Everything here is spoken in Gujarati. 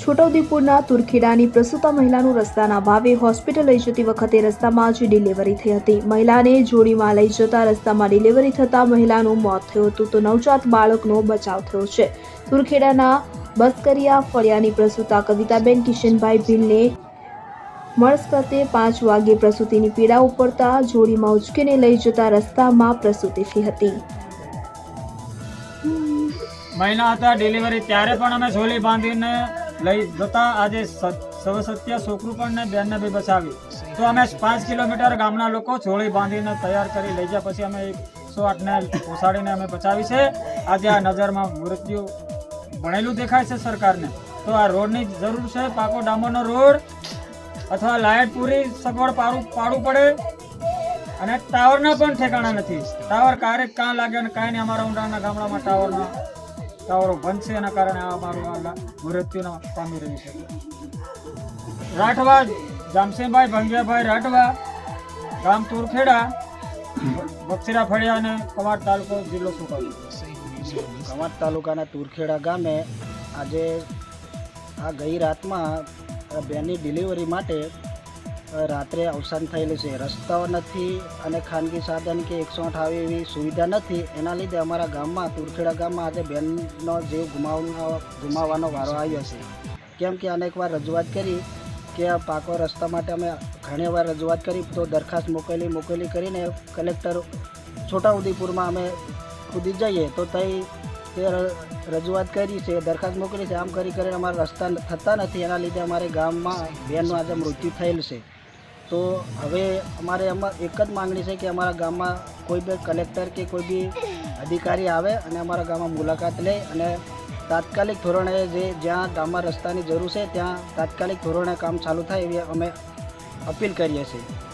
છોટાઉદેપુરના તુરખેડાની પ્રસૂતા મહિલાનું રસ્તાના ભાવે હોસ્પિટલ લઈ જતી વખતે રસ્તામાં જ ડિલિવરી થઈ હતી. મહિલાને જોડીમાં લઈ જતા રસ્તામાં ડિલિવરી થતા મહિલાનું મોત થયું હતું. તો નવજાત બાળકનો બચાવ થયો છે. તુરખેડાના બસ્કરિયા ફળિયાની પ્રસૂતા કવિતાબેન કિશનભાઈ ભીલને મળસ્પતે પાંચ વાગે પ્રસૂતિની પીડા ઉપડતા જોડીમાં ઉચકીને લઈ જતા રસ્તામાં પ્રસૂતિ થઈ હતી. મહિના હતા ડિલિવરી, ત્યારે પણ અમે ઝોલી બાંધીને લઈ જતા આજે સવસત્ય છોકરું પણ ને બી બચાવી. તો અમે પાંચ કિલોમીટર ગામના લોકો છોડી બાંધીને તૈયાર કરી લઈ ગયા. પછી અમે એકસો આઠને પોસાડીને અમે બચાવી છે. આજે આ નજરમાં મૃત્યુ ભણેલું દેખાય છે સરકારને. તો આ રોડની જરૂર છે, પાકો ડામરનો રોડ અથવા લાઇટ પૂરી સગવડ પાડું પાડવું પડે. અને ટાવરના પણ ઠેકાણા નથી. ટાવર ક્યારેક કાં લાગે અને કાંઈ નહીં, અમારા ઊંડાના ગામડામાં ટાવરના ટાવરો બંધ છે એના કારણે આ મારું મૃત્યુના પામી રહ્યું છે. રાઠવા જામસેનભાઈ ભંગિયાભાઈ રાઠવા, ગામ તુરખેડા, બક્ષીરા ફળિયા અને કવાડ તાલુકો જિલ્લો સુકાવી કવાંટ તાલુકાના તુરખેડા ગામે આજે આ ગઈ રાતમાં બેની ડિલિવરી માટે રાત્રે અવસાન થયેલું છે. રસ્તાઓ નથી અને ખાનગી સાધન કે એકસો આઠ આવે એવી સુવિધા નથી. એના લીધે અમારા ગામમાં, તુરખેડા ગામમાં આજે બેનનો જીવ ગુમાવવાનો ગુમાવવાનો વારો આવ્યો છે. કેમ કે અનેકવાર રજૂઆત કરી કે આ પાકો રસ્તા માટે અમે ઘણી વાર રજૂઆત કરી, તો દરખાસ્ત મોકલી મોકલી કરીને કલેક્ટર છોટાઉદેપુરમાં અમે કૂદી જઈએ. તો તઈ તે રજૂઆત કરી છે, દરખાસ્ત મોકલી છે. આમ કરી કરીને અમારા રસ્તા થતા નથી. એના લીધે અમારે ગામમાં બેનનું આજે મૃત્યુ થયેલ છે. તો હવે અમારે એમાં એક જ માંગણી છે કે અમારા ગામમાં કોઈ બી કલેક્ટર કે કોઈ બી અધિકારી આવે અને અમારા ગામમાં મુલાકાત લે અને તાત્કાલિક ધોરણે જે જ્યાં ગામમાં રસ્તાની જરૂર છે ત્યાં તાત્કાલિક ધોરણે કામ ચાલુ થાય એવી અમે અપીલ કરીએ છીએ.